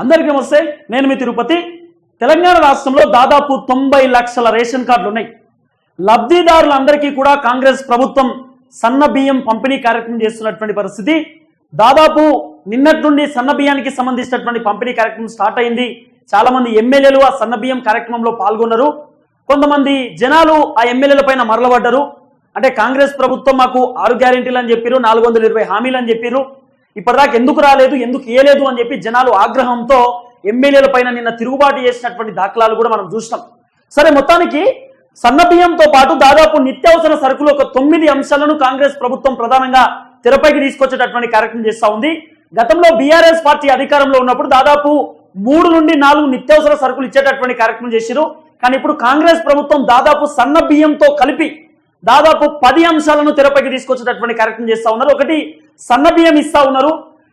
అందరికీ నమస్తే. నేను మీ తిరుపతి. తెలంగాణ రాష్ట్రంలో దాదాపు తొంభై లక్షల రేషన్ కార్డులు ఉన్నాయి. లబ్ధిదారులందరికీ కూడా కాంగ్రెస్ ప్రభుత్వం సన్న బియ్యం పంపిణీ కార్యక్రమం చేస్తున్నటువంటి పరిస్థితి. దాదాపు నిన్నటి నుండి సన్న బియ్యానికి సంబంధించినటువంటి పంపిణీ కార్యక్రమం స్టార్ట్ అయింది. చాలా మంది ఎమ్మెల్యేలు ఆ సన్న బియ్యం కార్యక్రమంలో పాల్గొన్నారు. కొంతమంది జనాలు ఆ ఎమ్మెల్యేల పైన మరలబడ్డారు. అంటే కాంగ్రెస్ ప్రభుత్వం మాకు ఆరు గ్యారెంటీలు అని చెప్పారు నాలుగు వందల ఇరవై హామీలు అని చెప్పారు. ఇప్పటిదాకా ఎందుకు రాలేదు ఎందుకు ఇయ్యలేదు అని చెప్పి జనాలు ఆగ్రహంతో ఎమ్మెల్యేల పైన నిన్న తిరుగుబాటు చేసినటువంటి దాఖలాలు కూడా మనం చూసినాం. సరే మొత్తానికి సన్నబియ్యంతో పాటు దాదాపు నిత్యావసర సరుకులు ఒక తొమ్మిది అంశాలను కాంగ్రెస్ ప్రభుత్వం ప్రధానంగా తెరపైకి తీసుకొచ్చేటటువంటి కార్యక్రమం చేస్తా ఉంది. గతంలో బీఆర్ఎస్ పార్టీ అధికారంలో ఉన్నప్పుడు దాదాపు మూడు నుండి నాలుగు నిత్యావసర సరుకులు ఇచ్చేటటువంటి కార్యక్రమం చేశారు కానీ ఇప్పుడు కాంగ్రెస్ ప్రభుత్వం దాదాపు సన్న బియ్యంతో కలిపి దాదాపు పది అంశాలను తెరపైకి తీసుకొచ్చేటటువంటి కార్యక్రమం చేస్తా ఉన్నారు. ఒకటి సన్న బియ్యం ఇస్తా ఉన్నారు.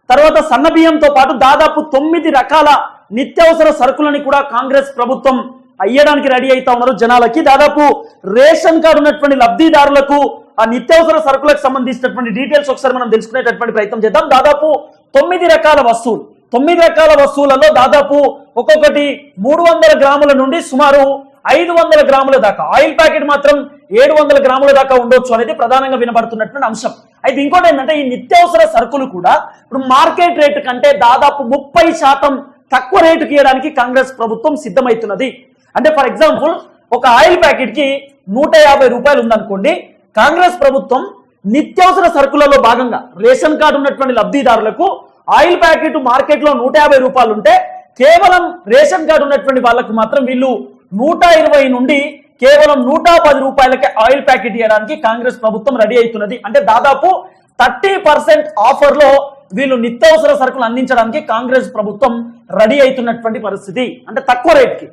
తర్వాత సన్న బియ్యంతో పాటు దాదాపు తొమ్మిది రకాల నిత్యావసర సరుకులని కూడా కాంగ్రెస్ ప్రభుత్వం అయ్యడానికి రెడీ అవుతా ఉన్నారు జనాలకి. దాదాపు రేషన్ కార్డు ఉన్నటువంటి లబ్ధిదారులకు ఆ నిత్యావసర సరుకులకు సంబంధించినటువంటి డీటెయిల్స్ ఒకసారి మనం తెలుసుకునేటటువంటి ప్రయత్నం చేద్దాం. దాదాపు తొమ్మిది రకాల వస్తువులు. తొమ్మిది రకాల వస్తువులలో దాదాపు ఒక్కొక్కటి మూడు వందల గ్రాముల నుండి సుమారు ఐదు వందల గ్రాముల దాకా. ఆయిల్ ప్యాకెట్ మాత్రం ఏడు వందల గ్రాముల దాకా ఉండొచ్చు అనేది ప్రధానంగా వినబడుతున్నటువంటి అంశం. అయితే ఇంకోటి ఏంటంటే ఈ నిత్యావసర సరుకులు కూడా ఇప్పుడు మార్కెట్ రేటు కంటే దాదాపు ముప్పై శాతం తక్కువ రేటుకి ఇవ్వడానికి కాంగ్రెస్ ప్రభుత్వం సిద్ధమవుతున్నది అంటే ఫర్ ఎగ్జాంపుల్ ఒక ఆయిల్ ప్యాకెట్కి నూట యాభై రూపాయలు ఉందనుకోండి కాంగ్రెస్ ప్రభుత్వం నిత్యావసర సరుకులలో భాగంగా రేషన్ కార్డు ఉన్నటువంటి లబ్ధిదారులకు ఆయిల్ ప్యాకెట్ మార్కెట్లో నూట యాభై రూపాయలు ఉంటే కేవలం రేషన్ కార్డు ఉన్నటువంటి వాళ్ళకు మాత్రం వీళ్ళు నూట ఇరవై నుండి కేవలం నూట పది రూపాయలకే ఆయిల్ ప్యాకెట్ ఇవ్వడానికి కాంగ్రెస్ ప్రభుత్వం రెడీ అవుతున్నది. అంటే దాదాపు థర్టీ పర్సెంట్ ఆఫర్లో వీళ్ళు నిత్యావసర సరుకులు అందించడానికి కాంగ్రెస్ ప్రభుత్వం రెడీ అవుతున్నటువంటి పరిస్థితి. అంటే తక్కువ రేట్కి.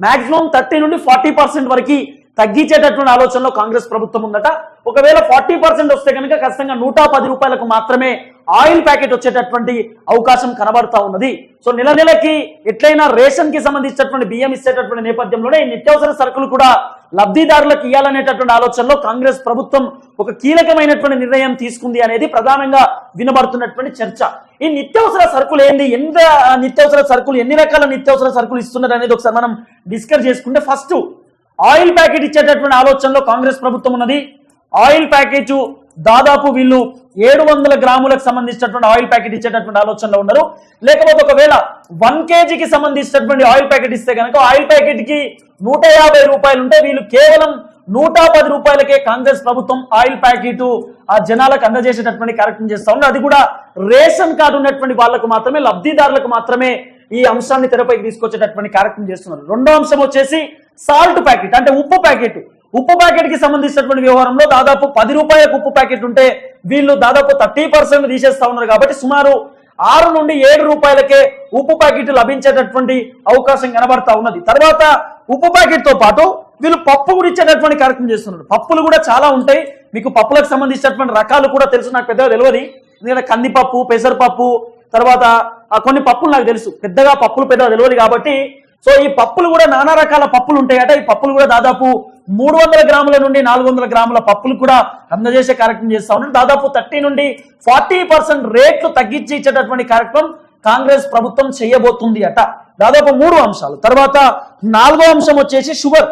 మాక్సిమం థర్టీ నుండి ఫార్టీ పర్సెంట్ వరకు తగ్గించేటటువంటి ఆలోచనలో కాంగ్రెస్ ప్రభుత్వం ఉందట. ఒకవేళ ఫార్టీ పర్సెంట్ వస్తే కనుక ఖచ్చితంగా నూట పది రూపాయలకు మాత్రమే ఆయిల్ ప్యాకెట్ వచ్చేటటువంటి అవకాశం కనబడతా ఉన్నది. సో నెల నెలకి ఎట్లయినా రేషన్కి సంబంధించినటువంటి బియ్యం ఇచ్చేటటువంటి నేపథ్యంలోనే ఈ నిత్యావసర సరుకులు కూడా లబ్ధిదారులకు ఇవ్వాలనేటటువంటి ఆలోచనలో కాంగ్రెస్ ప్రభుత్వం ఒక కీలకమైనటువంటి నిర్ణయం తీసుకుంది అనేది ప్రధానంగా వినబడుతున్నటువంటి చర్చ. ఈ నిత్యావసర సరుకులు ఏంది? ఎంత నిత్యావసర సరుకులు ఎన్ని రకాల నిత్యావసర సరుకులు ఇస్తున్నారు అనేది ఒకసారి మనం డిస్కస్ చేసుకుంటే ఫస్ట్ ఆయిల్ ప్యాకెట్ ఇచ్చేటటువంటి ఆలోచనలో కాంగ్రెస్ ప్రభుత్వం ఉన్నది. ఆయిల్ ప్యాకేజ్ దాదాపు వీళ్ళు ఏడు వందల గ్రాములకు సంబంధించినటువంటి ఆయిల్ ప్యాకెట్ ఇచ్చేటటువంటి ఆలోచనలో ఉన్నారు. లేకపోతే ఒకవేళ వన్ కేజీకి సంబంధించినటువంటి ఆయిల్ ప్యాకెట్ ఇస్తే కనుక ఆయిల్ ప్యాకెట్కి నూట యాభై రూపాయలు ఉంటే వీళ్ళు కేవలం నూట పది రూపాయలకే కాంగ్రెస్ ప్రభుత్వం ఆయిల్ ప్యాకెట్ ఆ జనాలకు అందజేసేటటువంటి కార్యక్రమం చేస్తా ఉన్నారు. అది కూడా రేషన్ కార్డు ఉన్నటువంటి వాళ్ళకు మాత్రమే లబ్ధిదారులకు మాత్రమే ఈ అంశాన్ని తెరపైకి తీసుకొచ్చేటటువంటి కార్యక్రమం చేస్తున్నారు. రెండో అంశం వచ్చేసి సాల్ట్ ప్యాకెట్ అంటే ఉప్పు ప్యాకెట్. ఉప్పు ప్యాకెట్కి సంబంధించినటువంటి వ్యవహారంలో దాదాపు పది రూపాయలకు ఉప్పు ప్యాకెట్ ఉంటే వీళ్ళు దాదాపు థర్టీ పర్సెంట్ తీసేస్తా ఉన్నారు కాబట్టి సుమారు ఆరు నుండి ఏడు రూపాయలకే ఉప్పు ప్యాకెట్ లభించేటటువంటి అవకాశం కనబడతా ఉన్నది. తర్వాత ఉప్పు ప్యాకెట్తో పాటు వీళ్ళు పప్పు కూడా ఇచ్చేటటువంటి కార్యక్రమం చేస్తున్నారు. పప్పులు కూడా చాలా ఉంటాయి. మీకు పప్పులకు సంబంధించినటువంటి రకాలు కూడా తెలుసు. నాకు పెద్దగా తెలియదు ఎందుకంటే కందిపప్పు పెసరపప్పు తర్వాత ఆ కొన్ని పప్పులు నాకు తెలుసు. పెద్దగా పప్పులు పెద్దగా తెలియదు కాబట్టి సో ఈ పప్పులు కూడా నానా రకాల పప్పులు ఉంటాయట. ఈ పప్పులు కూడా దాదాపు మూడు వందల గ్రాముల నుండి నాలుగు వందల గ్రాముల పప్పులు కూడా అందజేసే కార్యక్రమం చేస్తా ఉన్నాం. దాదాపు థర్టీ నుండి ఫార్టీ పర్సెంట్ రేట్లు తగ్గించి ఇచ్చేటటువంటి కార్యక్రమం కాంగ్రెస్ ప్రభుత్వం చేయబోతుంది అట. దాదాపు మూడు అంశాలు. తర్వాత నాలుగో అంశం వచ్చేసి షుగర్.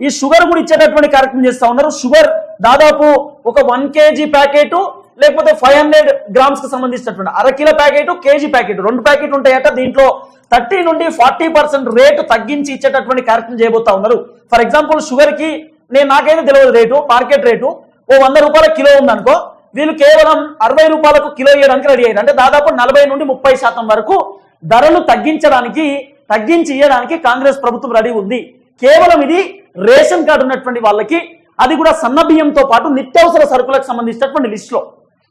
ఈ షుగర్ కూడా ఇచ్చేటటువంటి కార్యక్రమం చేస్తా ఉన్నారు. షుగర్ దాదాపు ఒక వన్ కేజీ ప్యాకెట్ లేకపోతే ఫైవ్ హండ్రెడ్ గ్రామ్స్కి సంబంధించినటువంటి అరకిల ప్యాకెట్ కేజీ ప్యాకెట్ రెండు ప్యాకెట్ ఉంటాయట. దీంట్లో థర్టీ నుండి ఫార్టీ పర్సెంట్ రేటు తగ్గించి ఇచ్చేటటువంటి కార్యక్రమం చేయబోతా ఉన్నారు. ఫర్ ఎగ్జాంపుల్ షుగర్కి నేను నాకైతే తెలియదు రేటు మార్కెట్ రేటు. ఓ వంద రూపాయల కిలో ఉందనుకో వీళ్ళు కేవలం అరవై రూపాయలకు కిలో ఇవ్వడానికి రెడీ అయ్యారు. అంటే దాదాపు నలభై నుండి ముప్పై శాతం వరకు ధరలు తగ్గించడానికి తగ్గించి ఇవ్వడానికి కాంగ్రెస్ ప్రభుత్వం రెడీ ఉంది. కేవలం ఇది రేషన్ కార్డు ఉన్నటువంటి వాళ్ళకి అది కూడా సన్న బియ్యంతో పాటు నిత్యావసర సరుకులకు సంబంధించినటువంటి లిస్ట్లో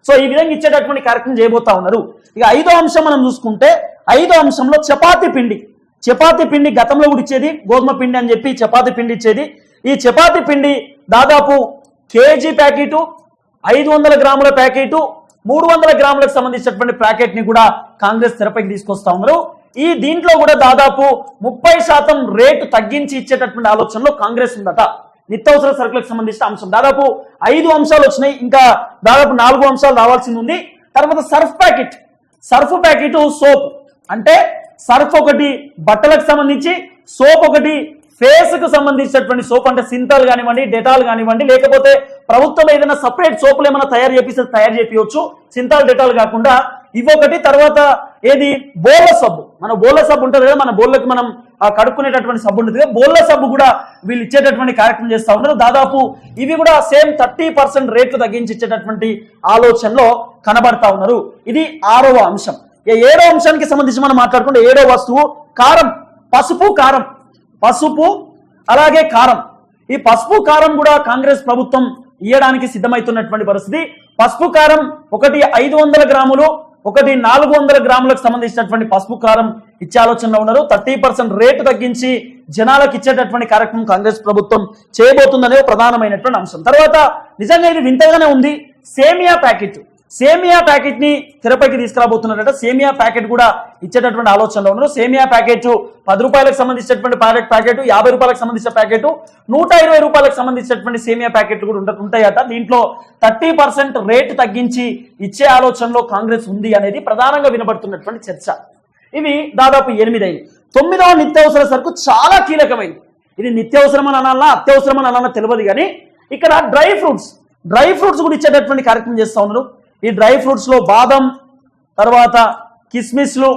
సో ఈ విధంగా ఇచ్చేటటువంటి కార్యక్రమం చేయబోతా ఉన్నారు. ఇక ఐదో అంశం మనం చూసుకుంటే ఐదో అంశంలో చపాతీ పిండి. చపాతీ పిండి గతంలో కూడా ఇచ్చేది గోధుమ పిండి అని చెప్పి చపాతీ పిండి ఇచ్చేది. ఈ చపాతీ పిండి దాదాపు కేజీ ప్యాకెటు ఐదు వందల గ్రాముల ప్యాకెటు మూడు వందల గ్రాములకు సంబంధించినటువంటి ప్యాకెట్ని కూడా కాంగ్రెస్ తెరపైకి తీసుకొస్తా ఉన్నారు. ఈ దీంట్లో కూడా దాదాపు ముప్పై శాతం రేటు తగ్గించి ఇచ్చేటటువంటి ఆలోచనలో కాంగ్రెస్ ఉందట. నిత్యావసర సరుకులకు సంబంధించిన అంశం. దాదాపు ఐదు అంశాలు వచ్చినాయి. ఇంకా దాదాపు నాలుగు అంశాలు రావాల్సింది ఉంది. తర్వాత surf packet. Surf packet soap. అంటే సర్ఫ్ ఒకటి బట్టలకు సంబంధించి సోప్ ఒకటి ఫేస్కు సంబంధించినటువంటి సోప్ అంటే సింతాల్ కానివ్వండి డెటాల్ కానివ్వండి లేకపోతే ప్రభుత్వం ఏదైనా సపరేట్ సోపులు ఏమైనా తయారు చేపిస్తే తయారు చేపించవచ్చు సింతాల్ డెటాల్ కాకుండా ఇవొకటి తర్వాత ఏది? బోల్ల సబ్బు. మన బోల్ల సబ్బు ఉంటుంది కదా మన బోళ్ళకి మనం ఆ, కడుక్కునేటటువంటి సబ్బు ఉంటుంది కదా బోల్ల సబ్బు కూడా వీళ్ళు ఇచ్చేటటువంటి కార్యక్రమం చేస్తూ ఉన్నారు. దాదాపు ఇవి కూడా సేమ్ థర్టీ పర్సెంట్ రేట్లు తగ్గించి ఇచ్చేటటువంటి ఆలోచనలో కనబడతా ఉన్నారు. ఇది ఆరవ అంశం. ఏడో అంశానికి సంబంధించి మనం మాట్లాడుకుంటే ఏడో వస్తువు కారం పసుపు కారం. పసుపు అలాగే కారం. ఈ పసుపు కారం కూడా కాంగ్రెస్ ప్రభుత్వం ఇయ్యడానికి సిద్ధమవుతున్నటువంటి పరిస్థితి. పసుపు కారం ఒకటి ఐదు వందల గ్రాములు ఒకటి నాలుగు వందల గ్రాములకు సంబంధించినటువంటి పసుపు కారం ఇచ్చే ఆలోచనలో ఉన్నారు. థర్టీ పర్సెంట్ రేటు తగ్గించి జనాలకు ఇచ్చేటటువంటి కార్యక్రమం కాంగ్రెస్ ప్రభుత్వం చేయబోతుందనే ప్రధానమైనటువంటి అంశం. తర్వాత నిజంగా ఇది వింతగానే ఉంది. సేమియా ప్యాకెట్. సేమియా ప్యాకెట్ని తెరపైకి తీసుకురాబోతున్నారట. సేమియా ప్యాకెట్ కూడా ఇచ్చేటటువంటి ఆలోచనలో ఉన్నారు. సేమియా ప్యాకెట్ పది రూపాయలకు సంబంధించినటువంటి ప్యాకెట్ ప్యాకెట్ యాభై రూపాయలకు సంబంధించిన ప్యాకెట్ నూట ఇరవై రూపాయలకు సంబంధించినటువంటి సేమియా ప్యాకెట్లు కూడా ఉంటాయట. దీంట్లో థర్టీ పర్సెంట్ రేటు తగ్గించి ఇచ్చే ఆలోచనలో కాంగ్రెస్ ఉంది అనేది ప్రధానంగా వినబడుతున్నటువంటి చర్చ. ఇవి దాదాపు ఎనిమిది తొమ్మిదవ నిత్యావసర సరుకు చాలా కీలకమైంది. ఇది నిత్యావసరం అని అత్యవసరమని అత్యవసరం అని తెలియదు కానీ ఇక్కడ డ్రై ఫ్రూట్స్ డ్రై ఫ్రూట్స్ కూడా ఇచ్చేటటువంటి కార్యక్రమం చేస్తూ ఉన్నారు. ఈ డ్రై ఫ్రూట్స్లో బాదం తర్వాత కిస్మిస్లు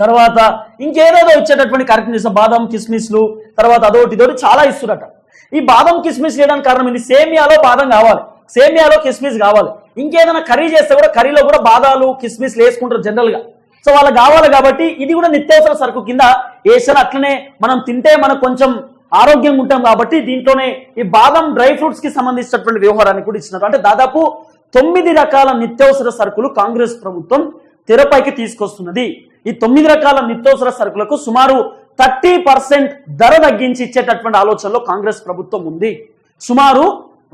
తర్వాత ఇంకేదేదో ఇచ్చేటటువంటి కార్యక్రమం చేసిన బాదం కిస్మిస్లు తర్వాత అదొకటి ఇదొకటి చాలా ఇస్తున్నట ఈ బాదం కిస్మిస్ చేయడానికి కారణం ఏంది సేమియాలో బాదం కావాలి. సేమియాలో కిస్మిస్ కావాలి. ఇంకేదైనా కర్రీ చేస్తే కూడా కర్రీలో కూడా బాదాలు కిస్మిస్లు వేసుకుంటారు జనరల్గా. సో వాళ్ళకి కావాలి కాబట్టి ఇది కూడా నిత్యావసర సరుకు కింద వేసారు అట్లనే మనం తింటే మనకు కొంచెం ఆరోగ్యంగా ఉంటాం కాబట్టి దీంట్లోనే ఈ బాదం డ్రై ఫ్రూట్స్కి సంబంధించినటువంటి వ్యవహారాన్ని కూడా ఇచ్చినారు అంటే దాదాపు తొమ్మిది రకాల నిత్యావసర సరుకులు కాంగ్రెస్ ప్రభుత్వం తెరపైకి తీసుకొస్తున్నది. ఈ తొమ్మిది రకాల నిత్యావసర సరుకులకు సుమారు థర్టీ పర్సెంట్ ధర తగ్గించి ఇచ్చేటటువంటి ఆలోచనలో కాంగ్రెస్ ప్రభుత్వం ఉంది. సుమారు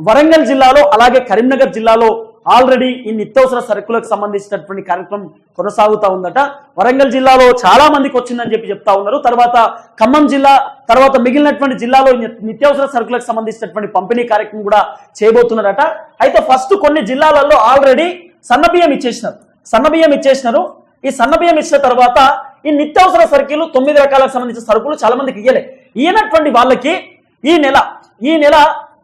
వరంగల్ జిల్లాలో అలాగే కరీంనగర్ జిల్లాలో ఆల్రెడీ ఈ నిత్యావసర సరుకులకు సంబంధించినటువంటి కార్యక్రమం కొనసాగుతా ఉందట. వరంగల్ జిల్లాలో చాలా మందికి వచ్చిందని చెప్పి చెప్తా ఉన్నారు. తర్వాత ఖమ్మం జిల్లా తర్వాత మిగిలినటువంటి జిల్లాలో నిత్యావసర సరుకులకు సంబంధించినటువంటి పంపిణీ కార్యక్రమం కూడా చేయబోతున్నారట. అయితే ఫస్ట్ కొన్ని జిల్లాలలో ఆల్రెడీ సన్నబియ్యం ఇచ్చేసినారు. సన్నబియ్యం ఇచ్చేసినారు. ఈ సన్నబియ్యం ఇచ్చిన తర్వాత ఈ నిత్యావసర సరుకులు తొమ్మిది రకాలకు సంబంధించిన సరుకులు చాలా మందికి ఇయ్యలే. ఇయ్యనటువంటి వాళ్ళకి ఈ నెల ఈ నెల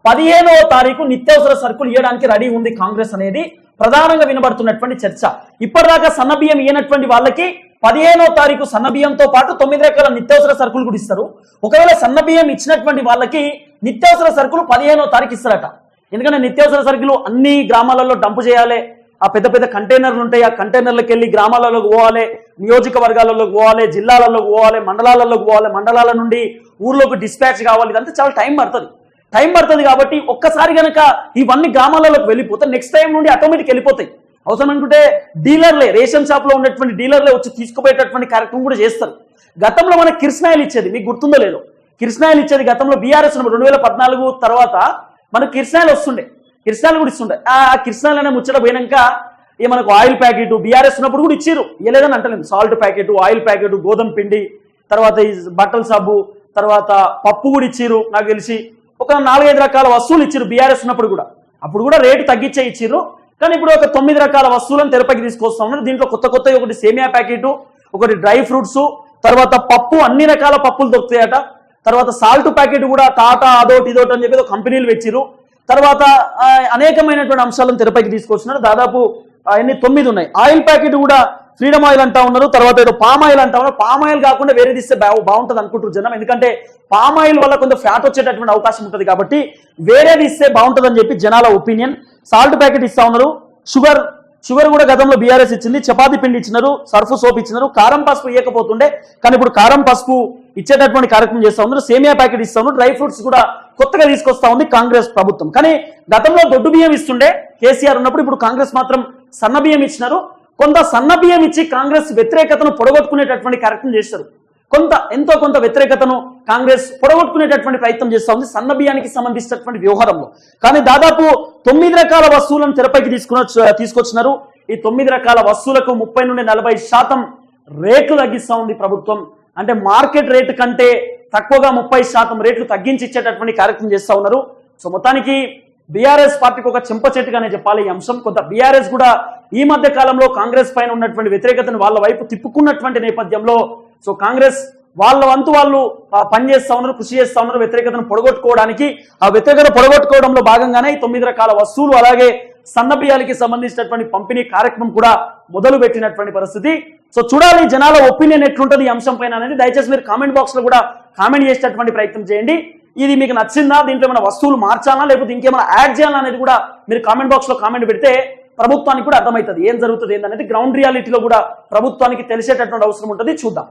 పదిహేనవ తారీఖు నిత్యావసర సరుకులు ఇవ్వడానికి రెడీ ఉంది కాంగ్రెస్ అనేది. ప్రధానంగా వినబడుతున్నటువంటి చర్చ. ఇప్పటిదాకా సన్నబియ్యం ఇయ్యనటువంటి వాళ్ళకి పదిహేనో తారీఖు సన్నబియ్యంతో పాటు తొమ్మిది రకాల నిత్యావసర సరుకులు కూడా ఇస్తారు. ఒకవేళ సన్నబియ్యం ఇచ్చినటువంటి వాళ్ళకి నిత్యావసర సరుకులు పదిహేనో తారీఖు ఇస్తారట. ఎందుకంటే నిత్యావసర సరుకులు అన్ని గ్రామాలలో డంపు చేయాలి. ఆ పెద్ద పెద్ద కంటైనర్లు ఉంటాయి. ఆ కంటైనర్లకు వెళ్ళి గ్రామాలలోకి పోవాలి. నియోజకవర్గాలలోకి పోవాలి. జిల్లాలలోకి పోవాలి. మండలాలలోకి పోవాలి. మండలాల నుండి ఊర్లోకి డిస్పాచ్ కావాలి. ఇదంతా చాలా టైం పడుతుంది. టైం పడుతుంది కాబట్టి ఒక్కసారి గనక ఇవన్నీ గ్రామాలలోకి వెళ్ళిపోతే నెక్స్ట్ టైం నుండి ఆటోమేటిక్ వెళ్ళిపోతాయి. అవసరం అనుకుంటే డీలర్లే రేషన్ షాప్లో ఉన్నటువంటి డీలర్లే వచ్చి తీసుకుపోయేటటువంటి కార్యక్రమం కూడా చేస్తారు. గతంలో మనకి కిరసనాయలు ఇచ్చేది మీకు గుర్తుందో లేదో? కిరసనాయలు ఇచ్చేది గతంలో బీఆర్ఎస్ రెండు వేల పద్నాలుగు తర్వాత మనకు కిరసనాయలు వస్తుండే. కిరసనాయలు కూడా ఇస్తుండే. ఆ కిరసనాయలు అనే ముచ్చట పోయినాక ఈ మనకు ఆయిల్ ప్యాకెట్ బీఆర్ఎస్ ఉన్నప్పుడు కూడా ఇచ్చారు ఇవ్వలేదని అంటలేదు సాల్ట్ ప్యాకెట్ ఆయిల్ ప్యాకెట్ గోధుమ పిండి తర్వాత ఈ బట్టల సబ్బు తర్వాత పప్పు కూడా ఇచ్చారు నాకు తెలిసి ఒక నాలుగైదు రకాల వస్తువులు ఇచ్చిర్రు బీఆర్ఎస్ ఉన్నప్పుడు కూడా. అప్పుడు కూడా రేటు తగ్గించే ఇచ్చిర్రు. కానీ ఇప్పుడు ఒక తొమ్మిది రకాల వస్తువులను తెరపైకి తీసుకొస్తా ఉన్నారు దీంట్లో కొత్త కొత్త ఒకటి సేమియా ప్యాకెట్ ఒకటి డ్రై ఫ్రూట్స్ తర్వాత పప్పు అన్ని రకాల పప్పులు దొరుకుతాయట. తర్వాత సాల్ట్ ప్యాకెట్ కూడా టాటా అదోటి ఇదోటి అని చెప్పి కంపెనీలు పెట్టిరు తర్వాత అనేకమైనటువంటి అంశాలను తెరపైకి తీసుకొస్తున్నారు దాదాపు ఆ, ఎన్ని? తొమ్మిది ఉన్నాయి. ఆయిల్ ప్యాకెట్ కూడా ఫ్రీడమ్ ఆయిల్ అంటా ఉన్నారు తర్వాత ఏదో పామ్ ఆయిల్ అంటా ఉన్నారు. పామ్ ఆయిల్ కాకుండా వేరేది ఇస్తే బాగు బాగుంటుంది అనుకుంటారు జనం. ఎందుకంటే పామ్ ఆయిల్ వల్ల కొంత ఫ్యాట్ వచ్చేటటువంటి అవకాశం ఉంటుంది కాబట్టి వేరేది ఇస్తే బాగుంటుంది అని చెప్పి జనాల ఒపీనియన్. సాల్ట్ ప్యాకెట్ ఇస్తా ఉన్నారు. షుగర్ షుగర్ కూడా గతంలో బీఆర్ఎస్ ఇచ్చింది. చపాతీ పిండి ఇచ్చినారు సర్ఫ్ సోప్ ఇచ్చినారు. కారం పసుపు ఇవ్వకపోతుండే కానీ ఇప్పుడు కారం పసుపు ఇచ్చేటటువంటి కార్యక్రమం చేస్తా ఉన్నారు. సేమియా ప్యాకెట్ ఇస్తా ఉన్నారు. డ్రై ఫ్రూట్స్ కూడా కొత్తగా తీసుకొస్తా ఉంది కాంగ్రెస్ ప్రభుత్వం. కానీ గతంలో దొడ్డు బియ్యం ఇస్తుండే కేసీఆర్ ఉన్నప్పుడు ఇప్పుడు కాంగ్రెస్ మాత్రం సన్న బియ్యం ఇచ్చినారు. కొంత సన్నబియ్యం ఇచ్చి కాంగ్రెస్ వ్యతిరేకతను పొడగొట్టుకునేటటువంటి కార్యక్రమం చేశారు. కొంత ఎంతో కొంత వ్యతిరేకతను కాంగ్రెస్ పొడగొట్టుకునేటటువంటి ప్రయత్నం చేస్తూ ఉంది సన్న బియ్యానికి సంబంధించినటువంటి వ్యవహారంలో. కానీ దాదాపు తొమ్మిది రకాల వస్తువులను తెరపైకి తీసుకున్న తీసుకొచ్చినారు. ఈ తొమ్మిది రకాల వస్తువులకు ముప్పై నుండి నలభై శాతం రేట్లు తగ్గిస్తూ ఉంది ప్రభుత్వం. అంటే మార్కెట్ రేటు కంటే తక్కువగా ముప్పై శాతం రేట్లు తగ్గించి ఇచ్చేటటువంటి కార్యక్రమం చేస్తూ ఉన్నారు. సో మొత్తానికి బీఆర్ఎస్ పార్టీకి ఒక చెంప చెట్టుగానే చెప్పాలి ఈ అంశం. కొంత బీఆర్ఎస్ కూడా ఈ మధ్య కాలంలో కాంగ్రెస్ పైన ఉన్నటువంటి వ్యతిరేకతను వాళ్ళ వైపు తిప్పుకున్నటువంటి నేపథ్యంలో సో కాంగ్రెస్ వాళ్ళ వంతు వాళ్ళు పనిచేస్తా ఉన్నారు కృషి చేస్తా ఉన్నారు వ్యతిరేకతను పొడగొట్టుకోవడానికి. ఆ వ్యతిరేకత పొడగొట్టుకోవడంలో భాగంగానే ఈ తొమ్మిది రకాల వస్తువులు అలాగే సన్నబియ్యాలకి సంబంధించినటువంటి పంపిణీ కార్యక్రమం కూడా మొదలు పెట్టినటువంటి పరిస్థితి. సో చూడాలి జనాల ఒపీనియన్ ఎట్లుంటుంది ఈ అంశం పైన అనేది. దయచేసి మీరు కామెంట్ బాక్స్లో కూడా కామెంట్ చేసేటటువంటి ప్రయత్నం చేయండి. ఇది మీకు నచ్చిందా? దీంట్లో ఏమైనా వస్తువులు మార్చాలా? లేకపోతే ఇంకేమైనా యాడ్ చేయాలా అనేది కూడా మీరు కామెంట్ బాక్స్లో కామెంట్ పెడితే ప్రభుత్వానికి కూడా అర్థమవుతుంది. ఏం జరుగుతుంది ఏంటనేది గ్రౌండ్ రియాలిటీలో కూడా ప్రభుత్వానికి తెలిసేటటువంటి అవసరం ఉంటుంది. చూద్దాం.